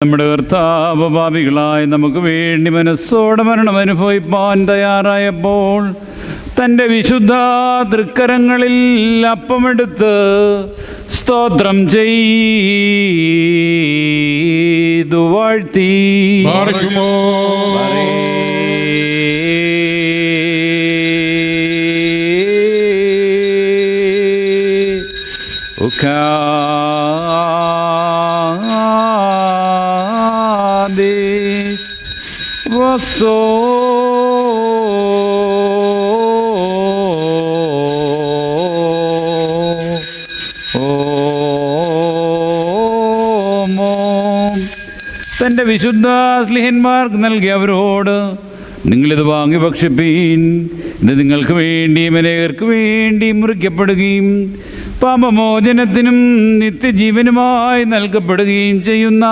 നമ്മുടെ കർത്താവ് പാപികളായി നമുക്ക് വേണ്ടി മനസ്സോടെ മരണം അനുഭവിപ്പാൻ തയ്യാറായപ്പോൾ തന്റെ വിശുദ്ധ തൃക്കരങ്ങളിൽ അപ്പമെടുത്ത് സ്തോത്രം ചെയ്തു വാഴ്ത്തി. പാർക്കുമോ തന്റെ വിശുദ്ധ സ്ലിഹന്മാർക്ക് നൽകി അവരോട് നിങ്ങളിത് വാങ്ങി ഭക്ഷിപ്പീൻ. ഇത് നിങ്ങൾക്ക് വേണ്ടിയും അനേകർക്ക് വേണ്ടിയും മുറിക്കപ്പെടുകയും പാപമോചനത്തിനും നിത്യജീവനുമായി നൽകപ്പെടുകയും ചെയ്യുന്ന